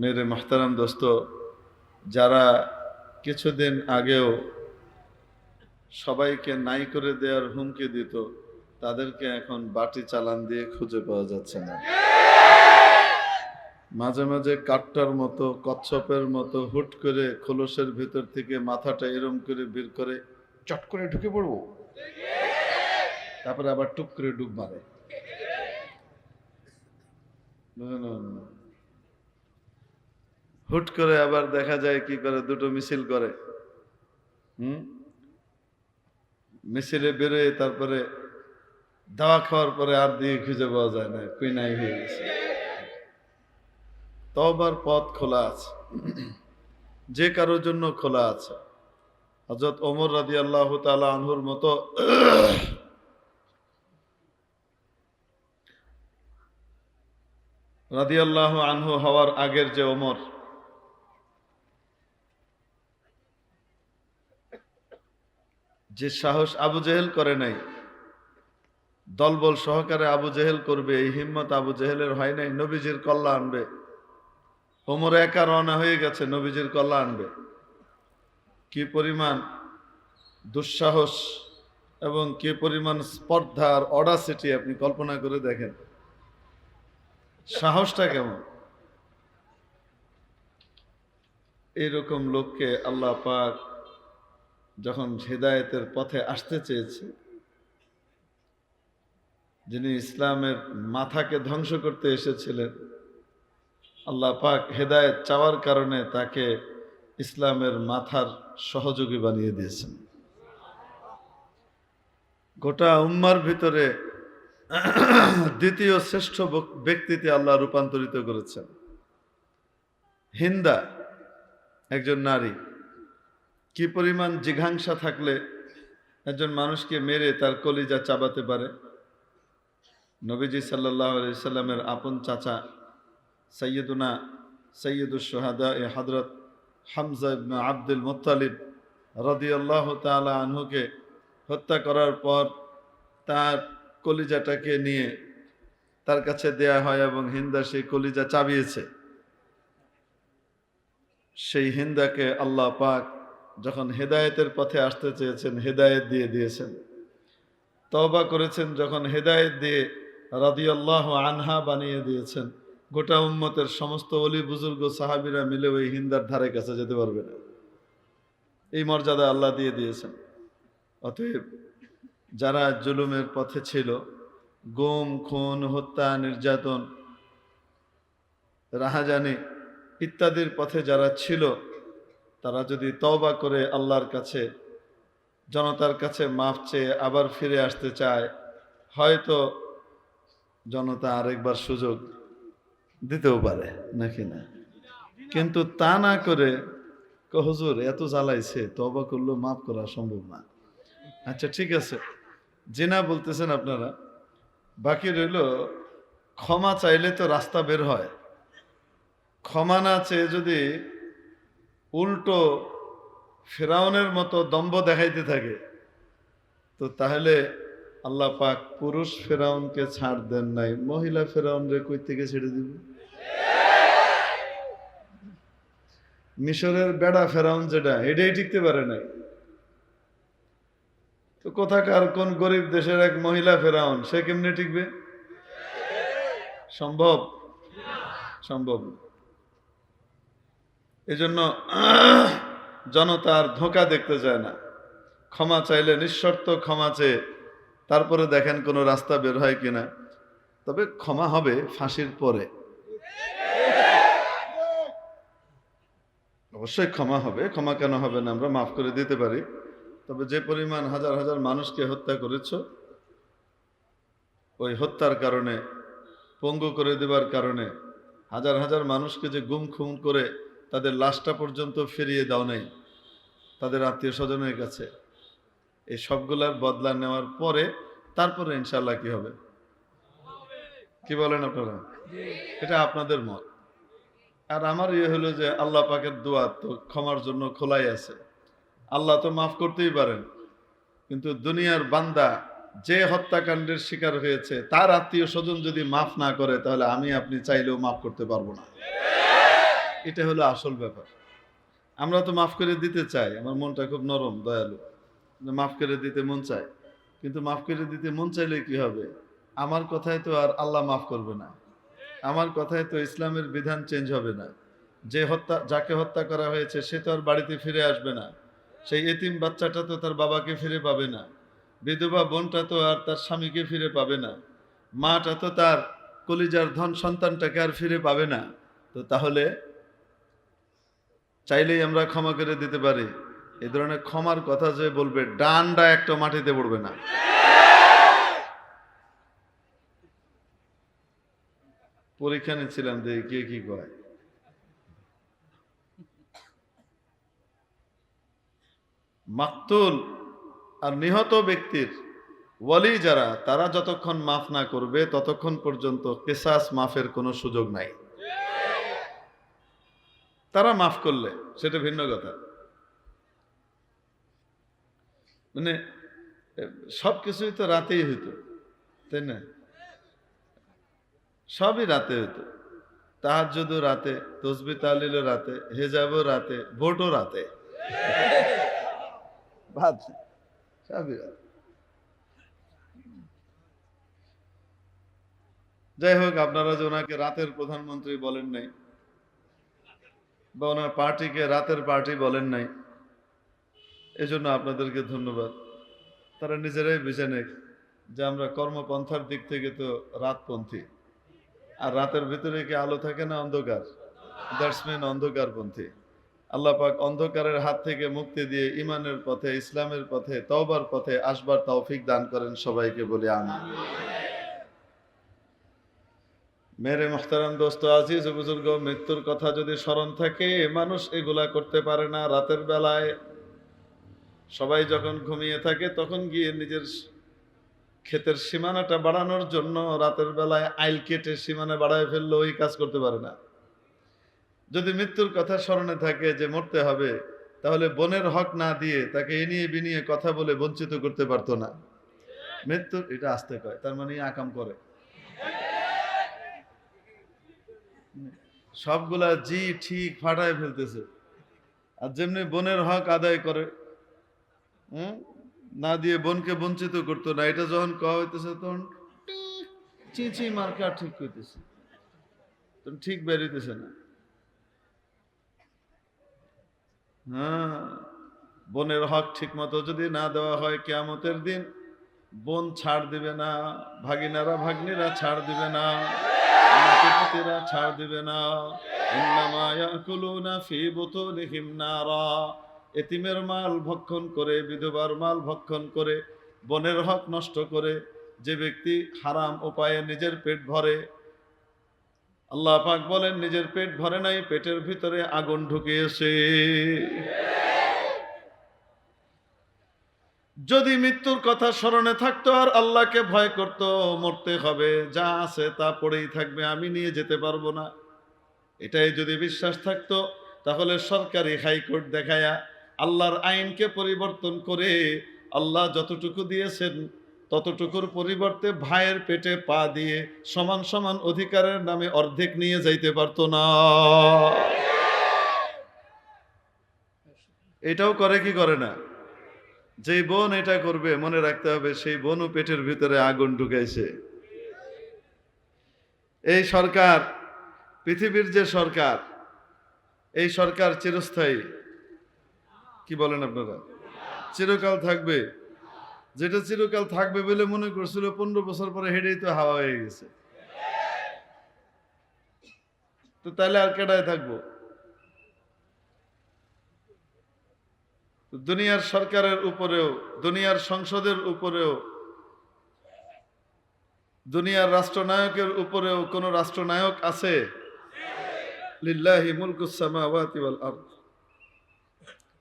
মেরে মাহতারাম দোস্ত, যারা কিছুদিন আগেও সবাইকে নাই করে দেওয়ার হুমকি দিত, তাদেরকে এখন বাটি চালান দিয়ে খুঁজে পাওয়া যাচ্ছে না। মাঝে মাঝে কাঠটার মতো, কচ্ছপের মতো হুট করে খোলসের ভিতর থেকে মাথাটা এরম করে বের করে চট করে ঢুকে পড়ব। তারপরে আবার টুক করে ডুব মারে? হুট করে আবার দেখা যায় কি করে? দুটো মিছিল করে। হুম? মিছিলে বেরোয়, তারপরে দাওয়া খাওয়ার পরে আর দিয়ে খুঁজে পাওয়া যায় না, কুইনাই হয়ে গেছে। তবার পথ খোলা আছে। যে কারোর জন্য খোলা আছে। হজরত ওমর রাজি আল্লাহ তালা আনহুর মতো রাজি আল্লাহ আনহু হওয়ার আগের যে ওমর যে সাহস আবু জেহেল করে নাই, দলবল সহকারে আবু জেহেল করবে, এই হিম্মত আবু জেহেলের হয় নাই, নবীজির কল্লা আনবে। ওমর একা রওনা হয়ে গেছে, নবীজির কল্লা আনবে। কি পরিমাণ দুঃসাহস এবং কি পরিমাণ স্পর্ধা আর অডাসিটি আপনি কল্পনা করে দেখেন। সাহসটা কেমন? এইরকম লোককে আল্লাহ পাক যখন হৃদায়তের পথে আসতে চেয়েছে, যিনি ইসলামের মাথাকে ধ্বংস করতে এসেছিলেন, আল্লাহ পাক হেদায়েত চাওয়ার কারণে তাকে ইসলামের মাথার সহযোগী বানিয়ে দিয়েছেন। গোটা উম্মার ভিতরে দ্বিতীয় শ্রেষ্ঠ ব্যক্তিতে আল্লাহ রূপান্তরিত করেছেন। হিন্দা, একজন নারী। কি পরিমাণ জিঘাংসা থাকলে একজন মানুষকে মেরে তার কলিজা চাবাতে পারে? নবীজি সাল্লাহ সাল্লামের আপন চাচা সৈয়দুনা সৈয়দুল সোহাদা এ হজরত হামজা ইবনু আব্দুল মুত্তালিব রদিয়াল্লাহ তালা আনহুকে হত্যা করার পর তার কলিজাটাকে নিয়ে তার কাছে দেয়া হয় এবং হিন্দা সেই কলিজা চাবিয়েছে। সেই হিন্দাকে আল্লাহ পাক যখন হেদায়েতের পথে আসতে চেয়েছেন, হেদায়েত দিয়ে দিয়েছেন। তওবা করেছেন যখন হেদায়েত দিয়ে রাদিয়াল্লাহ আনহা বানিয়ে দিয়েছেন। গোটা উম্মতের সমস্ত অলি, বুজুর্গ, সাহাবিরা মিলে ওই হিন্দার ধারে কাছে যেতে পারবে না। এই মর্যাদা আল্লাহ দিয়ে দিয়েছেন। অতএব যারা জুলুমের পথে ছিল, গুম, খুন, হত্যা, নির্যাতন, রাহাজানি ইত্যাদির পথে যারা ছিল তারা যদি তওবা করে আল্লাহর কাছে, জনতার কাছে মাফ চেয়ে আবার ফিরে আসতে চায়, হয়তো জনতা আরেকবার সুযোগ দিতেও পারে, নাকি না? কিন্তু তা না করে হুজুর, এত জ্বালাইছে তবা করলেও মাফ করা সম্ভব না। আচ্ছা ঠিক আছে। জেনা বলতেছেন আপনারা, বাকি রইল, ক্ষমা চাইলে তো রাস্তা বের হয়। ক্ষমা না চেয়ে যদি উল্টো ফেরাউনের মতো দম্ভ দেখাইতে থাকে। তো তাহলে আল্লাহ পাক পুরুষ ফেরাউনকে ছাড় দেন নাই, মহিলা ফেরাউন রে কই থেকে ছেড়ে দিব? মিশরের বেড়া ফেরাউন যেটা, এটাই টিকতে পারে নাই। তো কোথাকার কোন গরিব দেশের এক মহিলা ফেরাউন, সে কেমনে টিকবে? সম্ভব? সম্ভব। এজন্য জনতার ধোঁকা দেখতে চায় না। ক্ষমা চাইলে নিঃশর্ত ক্ষমা চেয়ে তারপরে দেখেন কোনো রাস্তা বের হয় কিনা তবে ক্ষমা হবে ফাঁসির পরে। অবশ্যই ক্ষমা হবে, ক্ষমা কেন হবে না আমরা মাফ করে দিতে পারি। তবে যে পরিমাণ হাজার হাজার মানুষকে হত্যা করেছ, ওই হত্যার কারণে, পঙ্গু করে দেবার কারণে, হাজার হাজার মানুষকে যে গুম খুম করে তাদের লাশটা পর্যন্ত ফিরিয়ে দাও নাই। তাদের আত্মীয় স্বজনের কাছে। এই সবগুলার বদলা নেওয়ার পরে তারপরে ইনশাল্লাহ কি হবে? কি বলেন আপনারা? এটা আপনাদের মত। আর আমার ইয়ে হলো যে আল্লাহ পাকের দোয়া তো ক্ষমার জন্য খোলাই আছে। আল্লাহ তো মাফ করতেই পারেন। কিন্তু দুনিয়ার বান্দা যে হত্যাকাণ্ডের শিকার হয়েছে, তার আত্মীয় স্বজন যদি মাফ না করে, তাহলে আমি আপনি চাইলেও মাফ করতে পারব না। এটা হলো আসল ব্যাপার। আমরা তো মাফ করে দিতে চাই, আমার মনটা খুব নরম, দয়ালু। মাফ করে দিতে মন চায়, কিন্তু মাফ করে দিতে মন চাইলে কি হবে? আমার কথায় তো আর আল্লাহ মাফ করবে না। আমার কথায় তো ইসলামের বিধান চেঞ্জ হবে না। যে হত্যা, যাকে হত্যা করা হয়েছে, সে তো আর বাড়িতে ফিরে আসবে না। সেই এতিম বাচ্চাটা তো তার বাবাকে ফিরে পাবে না। বিধবা বোনটা তো আর তার স্বামীকে ফিরে পাবে না। মাটা তো তার কলিজার ধন সন্তানটাকে আর ফিরে পাবে না। তো তাহলে চাইলেই আমরা ক্ষমা করে দিতে পারি। এই ধরনের ক্ষমার কথা যে বলবে ডানটা একটা মাটিতে পড়বে না। পরীক্ষা নিচ্ছিলাম যে কে কি কয়। মাকতুল আর নিহত ব্যক্তির ওয়ালি যারা, তারা যতক্ষণ মাফ না করবে, ততক্ষণ পর্যন্ত কেসাস মাফের কোনো সুযোগ নাই। তারা মাফ করলে, সেটা ভিন্ন কথা। মানে সব কিছুই তো রাতেই হইতো, তাই না? সবই রাতে হইতো। তাহাজ্জুদও রাতে, তসবি তালিলও রাতে, হেজাবও রাতে, ভোটও রাতে। সবই রাতে। যাই হোক, আপনারা যে ওনাকে রাতের প্রধানমন্ত্রী বলেন নাই বা ওনার পার্টিকে, রাতের পার্টি বলেন নাই। এজন্য আপনাদেরকে ধন্যবাদ। তারা নিজেরাই বুঝে নেক যে আমরা কর্মপন্থার দিক থেকে তো রাতপন্থী। আর রাতের ভিতরে কি আলো থাকে না অন্ধকার? That's mean অন্ধকারপন্থী। আল্লাহ পাক অন্ধকারের হাত থেকে মুক্তি দিয়ে ইমানের পথে, ইসলামের পথে, তওবার পথে আসবার তৌফিক দান করেন সবাইকে বলে আমি মেরে মোহতারাম দোস্ত আজিজ বুজুর্গ, মৃত্যুর কথা যদি স্মরণ থাকে, মানুষ এগুলা করতে পারে না রাতের বেলায়। সবাই যখন ঘুমিয়ে থাকে, তখন গিয়ে নিজের ক্ষেতের সীমানাটা বাড়ানোর জন্য রাতের বেলায় আইল কেটে সীমানা বাড়ায় ফেললে ওই কাজ করতে পারে না। যদি মৃত্যুর কথা স্মরণে থাকে যে মরতে হবে, তাহলে বনের হক না দিয়ে তাকে এ নিয়ে বিনিয়ে কথা বলে বঞ্চিত করতে পারতো না। মৃত্যুর, এটা আসতে কয়, তার মানে আকাম করে। সবগুলা জি ঠিক ফাটায় ফেলতেছে। আর যেমনি বনের হক আদায় করে না দিয়ে বোনকে বঞ্চিত করতো না, এটা যখন কওয়া হইতেছে তখন চিঁচি মার্কা ঠিক হইতেছে তখন ঠিক বেরিতেছে না। হ্যাঁ বোনের হক ঠিক মতো যদি না দেওয়া হয় কেয়ামতের দিন, বোন ছাড় দিবে না, ভাগিনারা, ভাগ্নিরা ছাড় দিবে না। ছাড় দিবে না। ইন্নামা ইয়াকুলুনা ফি বুতুনিহিম নারা। এতিমের মাল ভক্ষণ করে, বিধবার মাল ভক্ষণ করে, বনের হক নষ্ট করে, যে ব্যক্তি হারাম উপায়ে নিজের পেট ভরে, আল্লাহ পাক বলেন, নিজের পেট ভরে নাই, পেটের ভিতরে আগুন ঢুকিয়েছে। যদি মৃত্যুর কথা স্মরণে থাকতো আর আল্লাহকে ভয় করত, মরতে হবে। যা আছে তা পড়েই থাকবে, আমি নিয়ে যেতে পারব না। এটাই যদি বিশ্বাস থাকতো, তাহলে সরকারি হাইকোর্ট দেখায়া আল্লাহর আইনকে পরিবর্তন করে আল্লাহ যতটুকু দিয়েছেন, ততটুকুর পরিবর্তে ভাইয়ের পেটে পা দিয়ে সমান সমান অধিকারের নামে অর্ধেক নিয়ে যাইতে পারতো না। এটাও করে কি করে না? যেই বোন এটা করবে, মনে রাখতে হবে সেই বোনও পেটের ভিতরে আগুন ঢুকাইছে। এই সরকার, পৃথিবীর যে সরকার, এই সরকার চিরস্থায়ী। কি বলেন আপনারা? চিরকাল থাকবে। যেটা চিরকাল থাকবে বলে মনে করছিল, পনেরো বছর পরে হেঁটেই তো হাওয়া হয়ে গেছে। তো তাহলে আর কেটায় থাকব? দুনিয়ার সরকারের উপরেও, দুনিয়ার সংসদের উপরেও, দুনিয়ার রাষ্ট্রনায়কের উপরেও কোন রাষ্ট্রনায়ক আছে?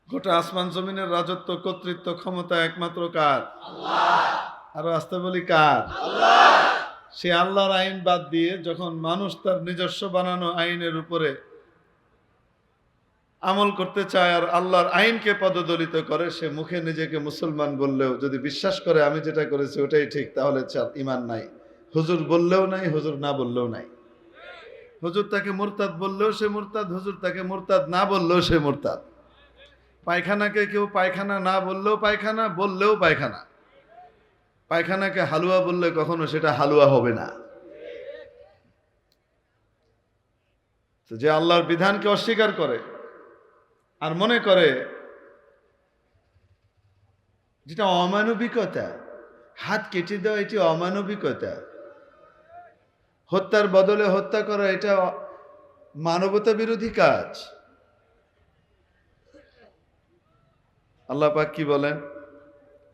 গোটা আসমান জমিনের রাজত্ব, কর্তৃত্ব, ক্ষমতা একমাত্র কার? আরও আসতে বলি কার? সে আল্লাহর আইন বাদ দিয়ে যখন মানুষ তার নিজস্ব বানানো আইনের উপরে আমল করতে চায় আর আল্লাহর আইনকে পদদলিত করে, সে মুখে নিজেকে মুসলমান বললেও, যদি বিশ্বাস করে আমি যেটা করেছি ওটাই ঠিক, তাহলে ইমান নাই। হুজুর বললেও নাই, হুজুর না বললেও নাই। হুজুর তাকে মোরতাদ বললেও সে মোরতাদ, হুজুর তাকে মোরতাদ না বললেও সে মোরতাদ। পায়খানাকে কেউ পায়খানা না বললেও পায়খানা বললেও পায়খানা। পায়খানাকে হালুয়া বললে কখনো সেটা হালুয়া হবে না। যে আল্লাহর বিধানকে অস্বীকার করে আর মনে করে যেটা অমানবিকতা, হাত কেটে দেওয়া এটি অমানবিকতা। হত্যার বদলে হত্যা করা এটা মানবতা বিরোধী কাজ। আল্লাহ পাক কি বলেন?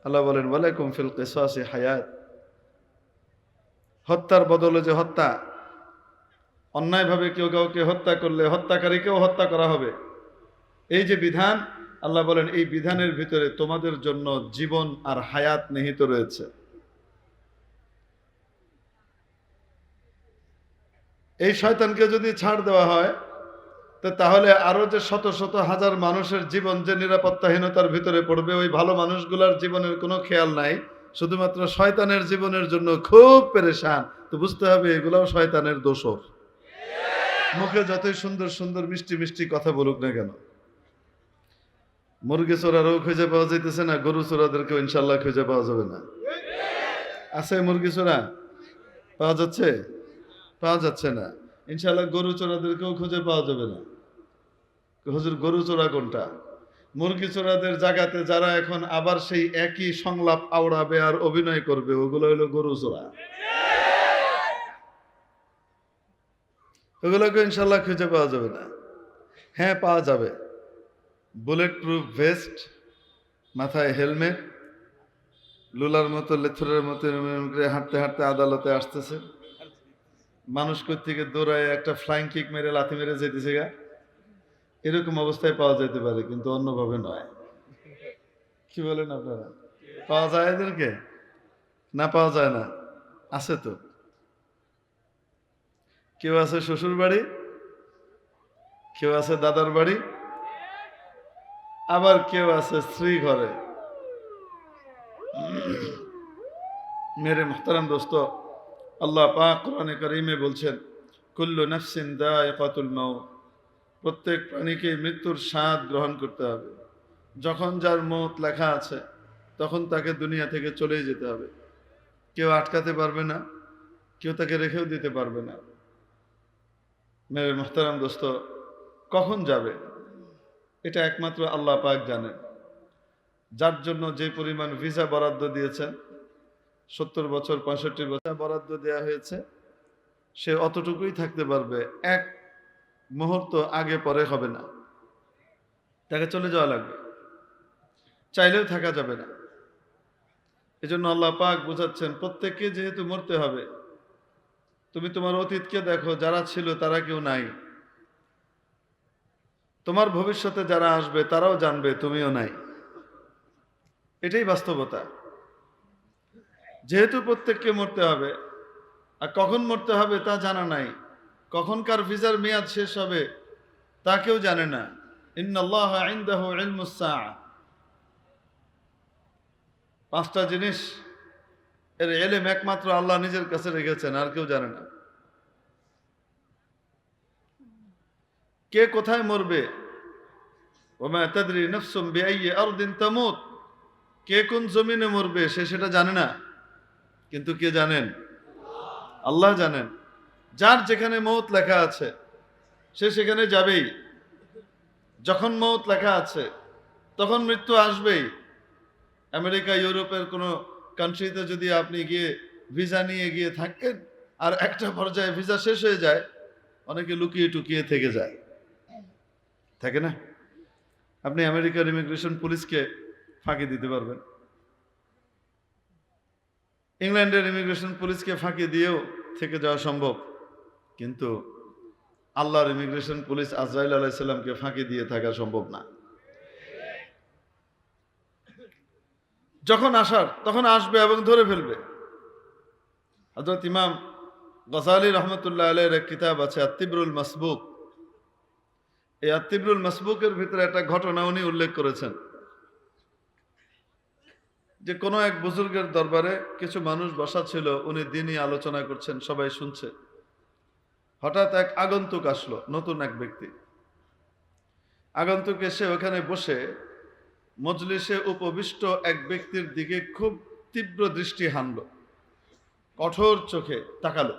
আল্লাহ বলেন বলে কুমফিল কেসাসি হায়াত। হত্যার বদলে যে হত্যা, অন্যায়ভাবে কেউ কাউকে হত্যা করলে হত্যাকারীকেও হত্যা করা হবে। এই যে বিধান, আল্লাহ বলেন, এই বিধানের ভিতরে তোমাদের জন্য জীবন আর হায়াত নিহিত রয়েছে। এই শয়তানকে যদি ছাড় দেওয়া হয়, তো তাহলে আরও যে শত শত হাজার মানুষের জীবন যে নিরাপত্তাহীনতার ভিতরে পড়বে, ওই ভালো মানুষগুলার জীবনের কোনো খেয়াল নাই। শুধুমাত্র শয়তানের জীবনের জন্য খুব পেরেশান। তো বুঝতে হবে, এগুলাও শয়তানের দোষর। মুখে যতই সুন্দর সুন্দর মিষ্টি মিষ্টি কথা বলুক না কেন। মুরগি চোরারও খুঁজে পাওয়া যাইতেছে না, গরু চোরাদেরকেও ইনশাল্লাহ খুঁজে পাওয়া যাবে না। আছে মুরগি চোরা? পাওয়া যাচ্ছে? পাওয়া যাচ্ছে না। ইনশাল্লাহ গরু চোরাদেরকেও খুঁজে পাওয়া যাবে না। হুজুর, গরু চোরা কোনটা? মুরগি চোরাদের জায়গাতে যারা এখন আবার সেই একই সংলাপ আওড়াবে আর অভিনয় করবে, ওগুলো হলো গরু চোরা। ওগুলোকে ইনশাল্লাহ খুঁজে পাওয়া যাবে না। হ্যাঁ পাওয়া যাবে। বুলেট প্রুফ ভেস্ট মাথায় হেলমেট লুলার মতো, লেথুরের মতো হাঁটতে হাঁটতে আদালতে আসতেছে। মানুষ থেকে দৌড়ায় একটা ফ্লাইং কিক মেরে লাথি মেরে যেতেছে গা। এরকম অবস্থায় পাওয়া যেতে পারে, কিন্তু অন্যভাবে নয়। কি বলেন আপনারা? পাওয়া যায় এদেরকে? না, পাওয়া যায় না। আছে তো। কেউ আছে শ্বশুর বাড়ি কেউ আছে দাদার বাড়ি? আবার কেউ আছে স্ত্রী ঘরে। মেরে মোহতারাম দোস্ত, আল্লাহ পাক কোরআনে করিমে বলছেন, কুল্লু নফসিন দায়কাতুল মাউত। প্রত্যেক প্রাণীকে মৃত্যুর স্বাদ গ্রহণ করতে হবে। যখন যার মত লেখা আছে, তখন তাকে দুনিয়া থেকে চলেই যেতে হবে। কেউ আটকাতে পারবে না, কেউ তাকে রেখেও দিতে পারবে না। মেরে মোহতারাম দোস্ত, কখন যাবে? এটা একমাত্র আল্লাহ পাক জানেন যার জন্য যে পরিমাণ ভিসা বরাদ্দ দিয়েছেন, সত্তর বছর, পঁয়ষট্টি বছর বরাদ্দ দেওয়া হয়েছে, সে অতটুকুই থাকতে পারবে, এক মুহূর্ত আগে পরে হবে না। তাকে চলে যাওয়া লাগবে। চাইলেও থাকা যাবে না। এজন্য আল্লাহ পাক বোঝাচ্ছেন, প্রত্যেককে যেহেতু মরতে হবে, তুমি তোমার অতীতকে দেখো, যারা ছিল তারা কেউ নাই। তোমার ভবিষ্যতে যারা আসবে, তারাও জানবে, তুমিও নাই। এটাই বাস্তবতা। যেহেতু প্রত্যেককে মরতে হবে, আর কখন মরতে হবে তা জানা নাই, কখনকার ভিসার মেয়াদ শেষ হবে, তা কেউ জানে না। পাঁচটা জিনিস, এর এলেম একমাত্র আল্লাহ নিজের কাছে রেখেছেন, আর কেউ জানে না। কে কোথায় মরবে? কে কোন জমিনে মরবে সে সেটা জানে না, কিন্তু কে জানেন? আল্লাহ জানেন। যার যেখানে মৌত লেখা আছে, সে সেখানে যাবেই। যখন মৌত লেখা আছে, তখন মৃত্যু আসবেই। আমেরিকা, ইউরোপের কোনো কান্ট্রিতে যদি আপনি গিয়ে ভিসা নিয়ে গিয়ে থাকেন, আর একটা পর্যায়ে ভিসা শেষ হয়ে যায়, অনেকে লুকিয়ে টুকিয়ে থেকে যায়। থাকে না? আপনি আমেরিকার ইমিগ্রেশন পুলিশকে ফাঁকি দিতে পারবেন। ইংল্যান্ডের ইমিগ্রেশন পুলিশকে ফাঁকি দিয়েও থেকে যাওয়া সম্ভব। কিন্তু আল্লাহর ইমিগ্রেশন পুলিশ আজরাইল আলাইসাল্লামকে ফাঁকি দিয়ে থাকা সম্ভব না। যখন আসার, তখন আসবে এবং ধরে ফেলবে। হজরত ইমাম গজালি রহমতুল্লাহ আলের এক কিতাব আছে, আত্তিবরুল মাসবুক এই আত্তিবরুল মাসবুকের ভিতরে একটা ঘটনা উনি উল্লেখ করেছেন। যে কোনো এক বুজুর্গের দরবারে কিছু মানুষ বসা ছিল, উনি দিনই আলোচনা করছেন, সবাই শুনছে। হঠাৎ এক আগন্তুক আসলো, নতুন এক ব্যক্তি। আগন্তুক এসে ওখানে বসে মজলিসে উপবিষ্ট এক ব্যক্তির দিকে খুব তীব্র দৃষ্টি হানল। কঠোর চোখে তাকালো।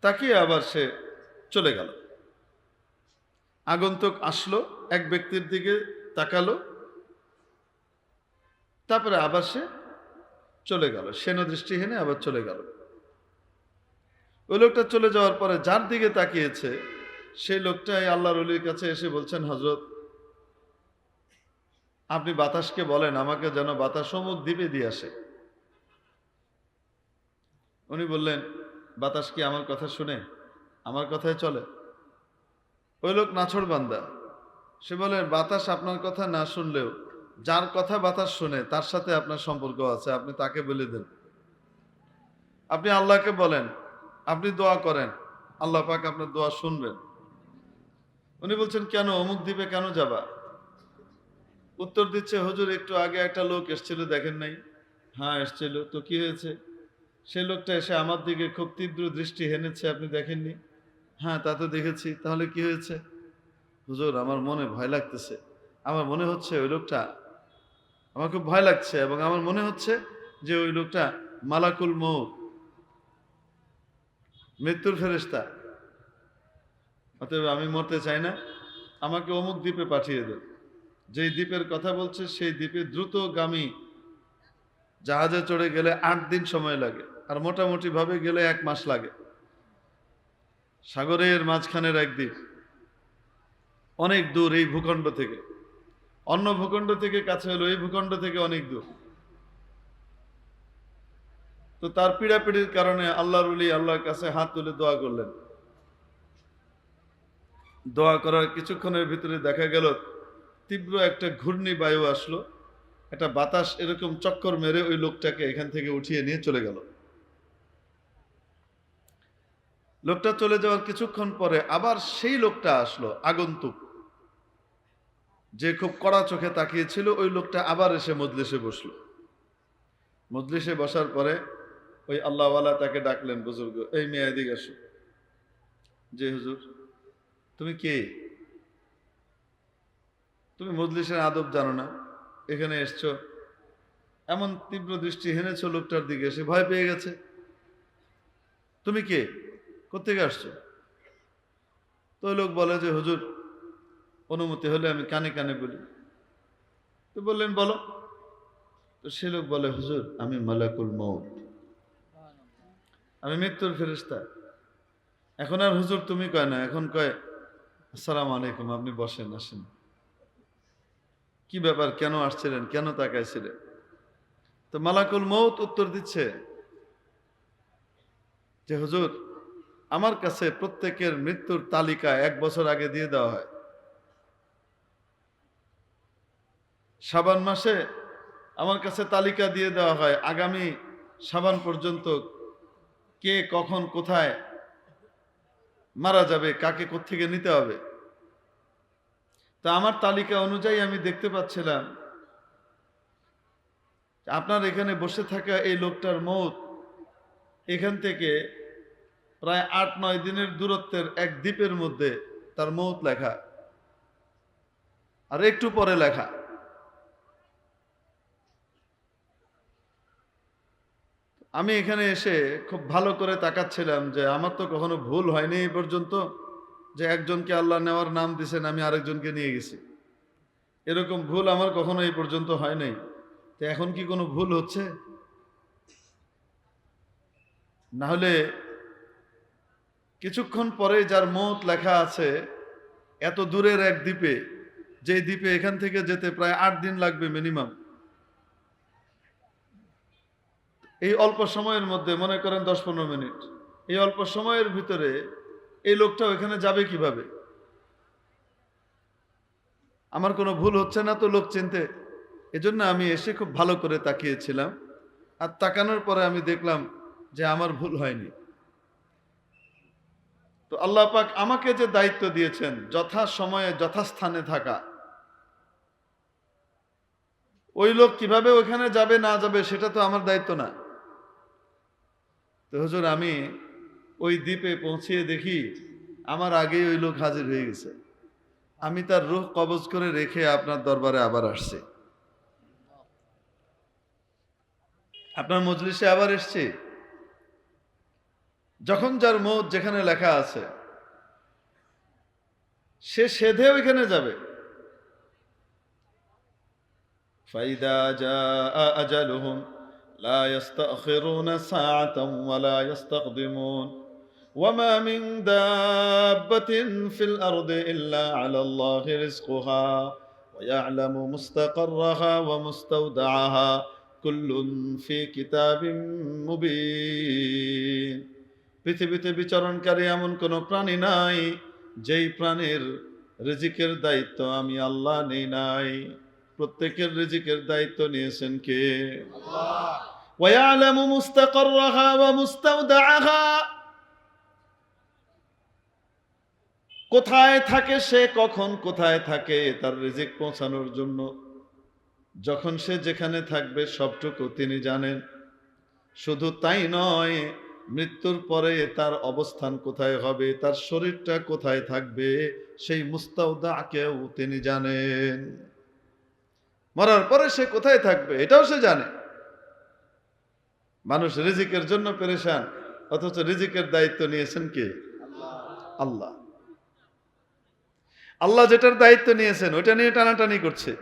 তাকিয়ে আবার সে চলে গেল। আগন্তুক আসলো, এক ব্যক্তির দিকে তাকালো, তারপরে আবার সে চলে গেল। সেন দৃষ্টি হেনে আবার চলে গেল। ওই লোকটা চলে যাওয়ার পরে যার দিকে তাকিয়েছে, সেই লোকটাই আল্লাহর অলির কাছে এসে বলছেন হজরত আপনি বাতাসকে বলেন, আমাকে যেন বাতাস অমুক দ্বীপে দিয়ে আসে। উনি বললেন, বাতাস কি আমার কথা শুনে, আমার কথায় চলে? ওই লোক নাছড় বান্দা। সে বলে, বাতাস আপনার কথা না শুনলেও, যার কথা বাতাস শুনে, তার সাথে আপনার সম্পর্ক আছে, আপনি তাকে বলে দেন। আপনি আল্লাহকে বলেন, আপনি দোয়া করেন, আল্লাহ পাক আপনার দোয়া শুনবেন। উনি বলছেন, কেন? অমুক দ্বীপে কেন যাবা? উত্তর দিচ্ছে, হুজুর, একটু আগে একটা লোক এসেছিল, দেখেন নাই? হ্যাঁ এসছিল। তো কি হয়েছে? সে লোকটা এসে আমার দিকে খুব তীব্র দৃষ্টি হেনেছে, আপনি দেখেননি? হ্যাঁ তা তো দেখেছি। তাহলে কি হয়েছে? হুজুর, আমার মনে ভয় লাগতেছে। আমার মনে হচ্ছে ওই লোকটা, আমার খুব ভয় লাগছে এবং আমার মনে হচ্ছে যে ওই লোকটা মালাকুল মৌ মৃত্যুর ফেরেস্তা অতএব আমি মরতে চাই না। আমাকে অমুক দ্বীপে পাঠিয়ে দেন। যেই দ্বীপের কথা বলছে, সেই দ্বীপে দ্রুতগামী জাহাজে চড়ে গেলে আট দিন সময় লাগে। আর মোটামুটি ভাবে গেলে এক মাস লাগে। সাগরের মাঝখানের একদিক, অনেক দূর এই ভূখণ্ড থেকে। অন্য ভূখণ্ড থেকে কাছে হলো এই ভূখণ্ড থেকে অনেক দূর। তো তার পীড়াপিড়ির কারণে আল্লাহর উলি আল্লাহর কাছে হাত তুলে দোয়া করলেন। দোয়া করার কিছুক্ষণের ভিতরে দেখা গেল, তীব্র একটা ঘূর্ণি বায়ু আসলো। একটা বাতাস এরকম চক্কর মেরে ওই লোকটাকে এখান থেকে উঠিয়ে নিয়ে চলে গেল। লোকটা চলে যাওয়ার কিছুক্ষণ পরে আবার সেই লোকটা আসলো, আগন্তুক। যে খুব কড়া চোখে তাকিয়েছিল, ওই লোকটা আবার এসে মজলিসে বসল। মজলিসে বসার পরে ওই আল্লাহওয়ালা তাকে ডাকলেন, বুজুর্গ, এই মেয়ে এদিকে আসো। যে হুজুর। তুমি কে? তুমি মজলিসের আদব জানো না। এখানে এসছো। এমন তীব্র দৃষ্টি হেনেছো লোকটার দিকে, সে ভয় পেয়ে গেছে। তুমি কে? কোথেকে আসছো? তো লোক বলে যে, হুজুর, অনুমতি হলে আমি কানে কানে বলি। তো বললেন, বলো। তো সে লোক বলে, হুজুর, আমি মালাকুল মৌত আমি মৃত্যুর ফেরিস্তা এখন আর হুজুর তুমি কয় না? এখন কয়, আসসালামু আলাইকুম, আপনি বসেন, আসেন। কি ব্যাপার? কেন আসছিলেন? কেন তাকাইছিলেন তো মালাকুল মৌত উত্তর দিচ্ছে যে, হুজুর আমার কাছে প্রত্যেকের মৃত্যুর তালিকা এক বছর আগে দিয়ে দেওয়া হয়। সাবান মাসে আমার কাছে তালিকা দিয়ে দেওয়া হয়, আগামী সাবান পর্যন্ত কে কখন কোথায় মারা যাবে, কাকে কোত্থেকে নিতে হবে। তা আমার তালিকা অনুযায়ী আমি দেখতে পাচ্ছিলাম, আপনার এখানে বসে থাকা এই লোকটার মত এখান থেকে প্রায় আট, নয় দিনের দূরত্বের এক দ্বীপের মধ্যে তার মৌত লেখা। আর একটু পরে লেখা। আমি এখানে এসে খুব ভালো করে তাকাচ্ছিলাম যে আমার তো কখনো ভুল হয়নি এই পর্যন্ত যে একজনকে আল্লাহ নেওয়ার নাম দিছেন, আমি আরেকজনকে নিয়ে গেছি। এরকম ভুল আমার কখনো এই পর্যন্ত হয় নাই তো এখন কি কোনো ভুল হচ্ছে? না হলে কিছুক্ষণ পরে যার মত লেখা আছে, এত দূরের এক দ্বীপে, যে দ্বীপে এখান থেকে যেতে প্রায় আট দিন লাগবে মিনিমাম এই অল্প সময়ের মধ্যে, মনে করেন দশ পনেরো মিনিট, এই অল্প সময়ের ভিতরে এই লোকটা ওইখানে যাবে কীভাবে? আমার কোনো ভুল হচ্ছে না তো লোক চিনতে। এজন্য আমি এসে খুব ভালো করে তাকিয়েছিলাম। আর তাকানোর পরে আমি দেখলাম যে আমার ভুল হয়নি। তো আল্লাহ পাক আমাকে যে দায়িত্ব দিয়েছেন যথা সময়ে যথাস্থানে থাকা, ওই লোক কীভাবে ওখানে যাবে, না যাবে, সেটা তো আমার দায়িত্ব না। তো হুজুর, আমি ওই দ্বীপে পৌঁছিয়ে দেখি আমার আগেই ওই লোক হাজির হয়ে গেছে। আমি তার রুখ কবজ করে রেখে আপনার দরবারে আবার আসছি। আপনার মজলিসে আবার এসছি? যখন যার মত যেখানে লেখা আছে সে সেধে ওইখানে যাবে ফাইদা যা আজালুহুম لا يستأخرون ساعة ولا يستقدمون وما من دابة في الأرض إلا على الله رزقها ويعلم مستقرها ومستودعها كل في كتاب مبين পৃথিবীতে বিচরণকারী এমন কোনো প্রাণী নাই যেই প্রাণীর রিজিকের দায়িত্ব আমি আল্লাহ নেই নাই প্রত্যেকের রিজিকের দায়িত্ব নিয়েছেন কে ويعلم مستقرها ومستودعها কোথায় থাকে সে কখন কোথায় থাকে তার রিজিক পৌঁছানোর জন্য যখন সে যেখানে থাকবে সবটুকু তিনি জানেন শুধু তাই নয় মৃত্যুর পরে তার অবস্থান কোথায় হবে, তার শরীরটা কোথায় থাকবে, সেই মুস্তাউদাকেও তিনি জানেন। মরার পরে সে কোথায় থাকবে, এটাও সে জানে। মানুষ রিজিকের জন্য পেরেশান, অথচ রিজিকের দায়িত্ব নিয়েছেন কে? আল্লাহ। আল্লাহ যেটার দায়িত্ব নিয়েছেন ওটা নিয়ে টানাটানি করছে।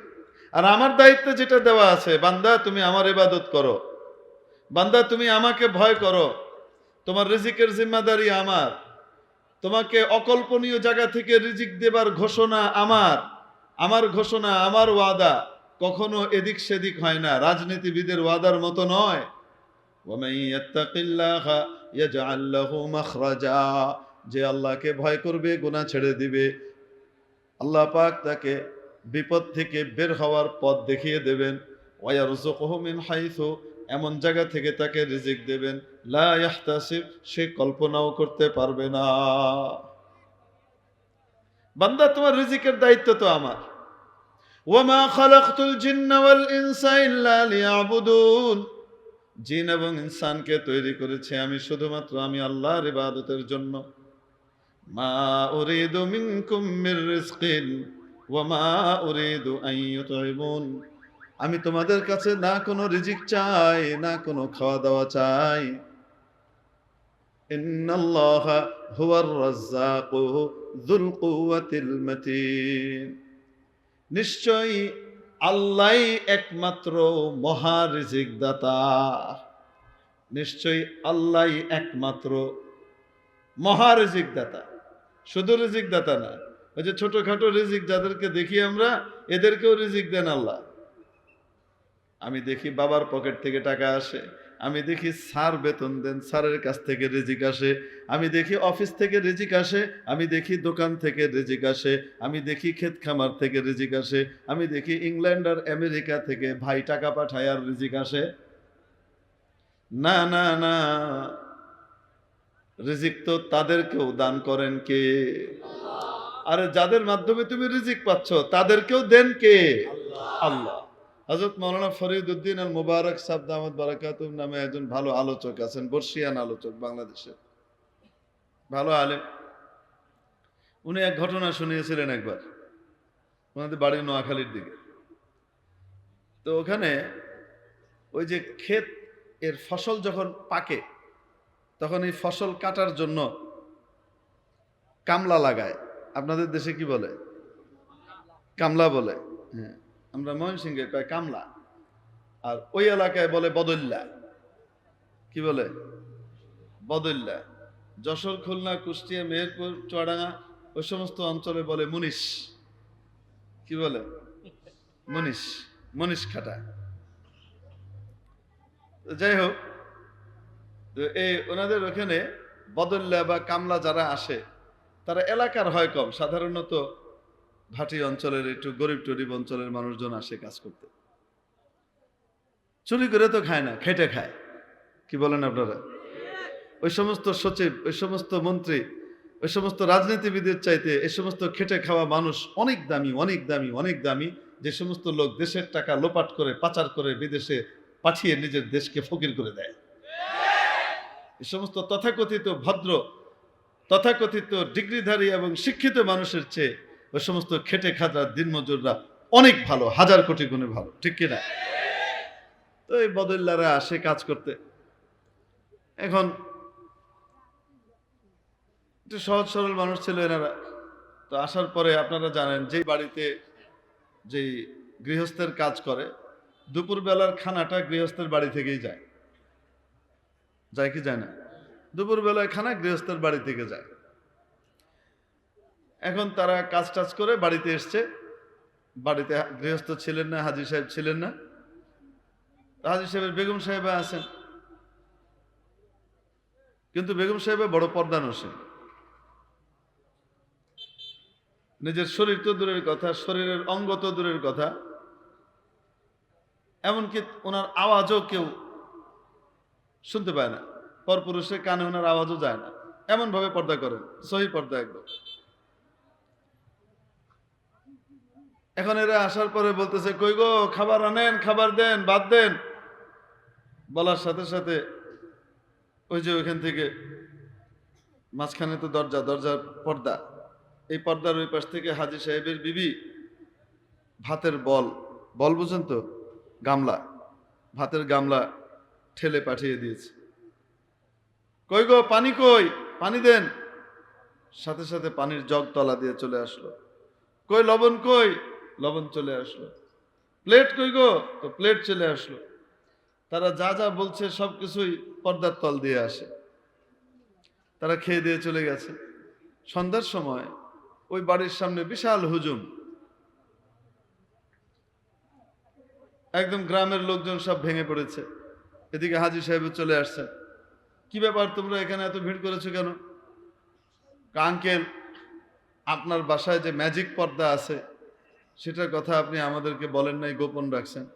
আর আমার দায়িত্ব যেটা দেওয়া আছে, বান্দা তুমি আমার ইবাদত করো। বান্দা তুমি আমাকে ভয় করো। তোমার রিজিকের জিম্মাদারি আমার। তোমাকে অকল্পনীয় জায়গা থেকে রিজিক দেবার ঘোষণা আমার। আমার ঘোষণা, আমার ওয়াদা কখনো এদিক সেদিক হয় না। রাজনীতিবিদের ওয়াদার মতো নয়। যে আল্লাহকে ভয় করবে গুণা ছেড়ে দিবে। আল্লাহ পাক তাকে বিপদ থেকে বের হওয়ার পথ দেখিয়ে দেবেন। ওয়ারুজুকহমিন হাইসু এমন জায়গা থেকে তাকে রিজিক দেবেন। লা ইয়াহতাসিব, সে কল্পনাও করতে পারবে না। বান্দা, তোমার রিজিকের দায়িত্ব তো আমার। জিন এবং ইনসানকে তৈরি করেছে আমি শুধুমাত্র আমি আল্লাহর ইবাদতের জন্য। মা মা আমি তোমাদের কাছে না কোনো রিজিক চাই, না কোনো খাওয়া দাওয়া চাই নিশ্চয়ই আল্লাহ একমাত্র মহা রিজিক দাতা নিশ্চয়ই আল্লাহ একমাত্র মহা রিজিক দাতা শুধু রিজিক দাতা না, ওই যে ছোটখাটো রিজিক যাদেরকে দেখি আমরা, এদেরকেও রিজিক দেন আল্লাহ। আমি দেখি বাবার পকেট থেকে টাকা আসে। আমি দেখি স্যার বেতন দেন, স্যারের কাছ থেকে রিজিক আসে। আমি দেখি অফিস থেকে রিজিক আসে, আমি দেখি দোকান থেকে রিজিক আসে। আমি দেখি ক্ষেত খামার থেকে রিজিক আসে। আমি দেখি ইংল্যান্ড আর আমেরিকা থেকে ভাই টাকা পাঠায় আর রিজিক আসে। না না না, রিজিক তো তাদেরকেও দান করেন কে? আর যাদের মাধ্যমে তুমি রিজিক পাচ্ছ, তাদেরকেও দেন কে? আল্লাহ। হজরত মৌলানা ফরিদ উদ্দিন আল মুবারক সাবদ আহমদ নামে একজন ভালো আলোচক আছেন, বর্ষিয়ান আলোচক বাংলাদেশের ভালো আলেম। উনি এক ঘটনা শুনিয়েছিলেন একবার, ওনাদের বাড়ি নোয়াখালীর দিকে। তো ওখানে ওই যে ক্ষেত এর ফসল যখন পাকে, তখন এই ফসল কাটার জন্য কামলা লাগায়। আপনাদের দেশে কি বলে? কামলা বলে হ্যাঁ। আমরা ময়মনসিংহে কয় কামলা। আর ওই এলাকায় বলে বদল্লা। কি বলে? বদল্লা। যশোর, খুলনা, কুষ্টিয়া, মেহেরপুর, চুয়াডাঙ্গা, ওই সমস্ত অঞ্চলে বলে মুনিশ। কি বলে? মুনিশ। মনীষ খাটা। যাই হোক এই ওনাদের ওখানে বদল্লা বা কামলা যারা আসে, তারা এলাকার হয় কম। সাধারণত ভাটি অঞ্চলের একটু গরিব টরিব অঞ্চলের মানুষজন আসে কাজ করতে। চুরি করে তো খায় না, খেটে খায়। কি বলেন আপনারা? ওই সমস্ত সচিব, ওই সমস্ত মন্ত্রী, ওই সমস্ত রাজনীতিবিদের চাইতে এই সমস্ত খেটে খাওয়া মানুষ অনেক দামি অনেক দামি অনেক দামি। যে সমস্ত লোক দেশের টাকা লোপাট করে, পাচার করে বিদেশে পাঠিয়ে নিজের দেশকে ফকির করে দেয়। এই সমস্ত তথাকথিত ভদ্র, তথাকথিত ডিগ্রিধারী এবং শিক্ষিত মানুষের চেয়ে ওই সমস্ত খেটে খাটা দিনমজুররা অনেক ভালো, হাজার কোটি গুণে ভালো, ঠিক কিনা? তো এই বদল্লারা আসে কাজ করতে। এখন একটু সহজ সরল মানুষ ছিল এনারা। তো আসার পরে আপনারা জানেন, যেই বাড়িতে যেই গৃহস্থের কাজ করে, দুপুরবেলার খানাটা গৃহস্থের বাড়ি থেকেই যায়। যায় কি যায় না? দুপুরবেলায় খানা গৃহস্থের বাড়ি থেকে যায়। এখন তারা কাজ টাজ করে বাড়িতে এসছে। বাড়িতে গৃহস্থ ছিলেন না, হাজির সাহেব ছিলেন না। হাজির সাহেবের বেগম সাহেব আছেন। কিন্তু বেগম সাহেবের বড় পর্দা নসে। নিজের শরীর তো দূরের কথা, শরীরের অঙ্গ তো দূরের কথা। এমনকি ওনার আওয়াজও কেউ শুনতে পায় না। পরপুরুষের কানে ওনার আওয়াজও যায় না। এমন ভাবে পর্দা করেন, সহি পর্দা একদম। এখন এরা আসার পরে বলতেছে, কই গো, খাবার আনেন, খাবার দেন, বাদ দেন। বলার সাথে সাথে ওই যে ওইখান থেকে মাঝখানে তো দরজা, দরজার পর্দা। এই পর্দার ওই পাশ থেকে হাজি সাহেবের বিবি ভাতের বল বল বুঝেন তো, গামলা, ভাতের গামলা ঠেলে পাঠিয়ে দিয়েছে। কই গো, পানি কই? পানি দেন। সাথে সাথে পানির জগ তলা দিয়ে চলে আসলো। কই, লবণ কই? লবণ চলে আসলো। প্লেট কই গো? তো প্লেট চলে আসলো। তারা যা যা বলছে সব কিছুই পর্দার তল দিয়ে আসে। তারা খেয়ে দিয়ে চলে গেছে। সন্ধ্যার সময় ওই বাড়ির সামনে বিশাল হুজুম। একদম গ্রামের লোকজন সব ভেঙে পড়েছে। এদিকে হাজি সাহেব চলে আসছেন কি ব্যাপার তোমরা এখানে এত ভিড় করেছ কেন? আঙ্কেল আপনার বাসায় যে ম্যাজিক পর্দা আছে সেটার কথা আপনি আমাদেরকে বলেন নাই, গোপন রাখছেন।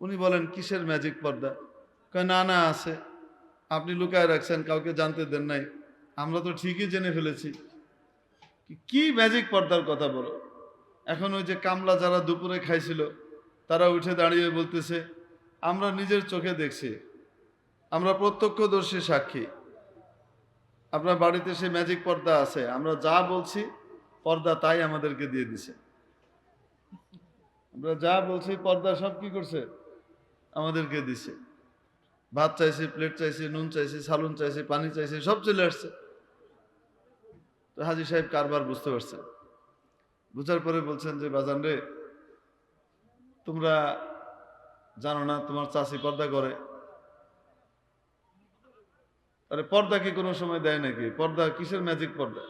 উনি বলেন, কিসের ম্যাজিক পর্দা? কয়, না না, আছে। আপনি লুকায় রাখছেন, কাউকে জানতে দেন নাই। আমরা তো ঠিকই জেনে ফেলেছি। কি- ম্যাজিক পর্দার কথা বলো? এখন ওই যে কামলা যারা দুপুরে খাইছিল, তারা উঠে দাঁড়িয়ে বলতেছে, আমরা নিজের চোখে দেখছি। আমরা প্রত্যক্ষদর্শী সাক্ষী। আপনার বাড়িতে সে ম্যাজিক পর্দা আছে। আমরা যা বলছি, পর্দা তাই আমাদেরকে দিয়ে দিছে। আমরা যা বলছি, পর্দা সব কি করছে? আমাদেরকে দিছে। ভাত চাইছি প্লেট চাইছি, নুন চাইছি, সালুন চাইছি, পানি চাইছি, সব চলে আসছে। তো হাজি সাহেব কারবার বুঝতে পারছেন। বুঝার পরে বলছেন যে, বাজান রে, তোমরা জানো না, তোমার চাষি পর্দা করে। আরে পর্দা কি কোনো সময় দেয় নাকি? পর্দা কিসের ম্যাজিক পর্দা?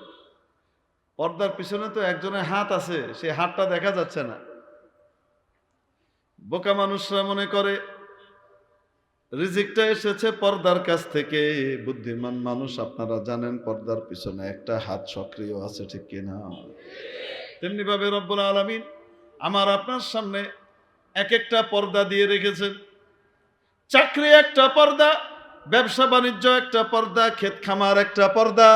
পর্দার পিছনে তো একজনের হাত আছে, সেই হাতটা দেখা যাচ্ছে না। বোকা মানুষরা মনে করে। রিজিকটা এসেছে পর্দার কাছ থেকে। বুদ্ধিমান মানুষ, আপনারা জানেন পর্দার পিছনে একটা হাত সক্রিয় আছে ঠিক কিনা? তেমনি ভাবে রব্বুল আলমিন আমার আপনার সামনে এক একটা পর্দা দিয়ে রেখেছেন। চাকরি একটা পর্দা, ব্যবসা বাণিজ্য একটা পর্দা, ক্ষেত খামার একটা পর্দা।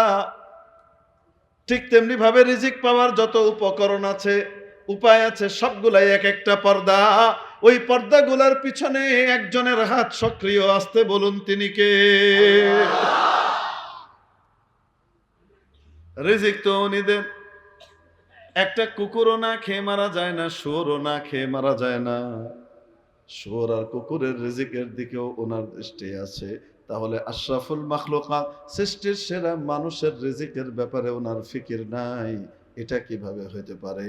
ঠিক তেমনি ভাবে রিজিক পাওয়ার যত উপকরণ আছে, উপায় আছে, সবগুলাই এক একটা পর্দা। ওই পর্দাগুলার পিছনে একজনের হাত সক্রিয় আসতে বলুন তিনি কে? রিজিক তো উনি দেন। একটা কুকুরও না খেয়ে মারা যায় না, শুয়োরও না খেয়ে মারা যায় না। শুয়োর আর কুকুরের রিজিকের দিকেও ওনার দৃষ্টি আছে। তাহলে আশরাফুল মাখলুকা সৃষ্টির সেরা মানুষের রিজিকের ব্যাপারে ওনার ফিকির নাই। এটা কীভাবে হতে পারে?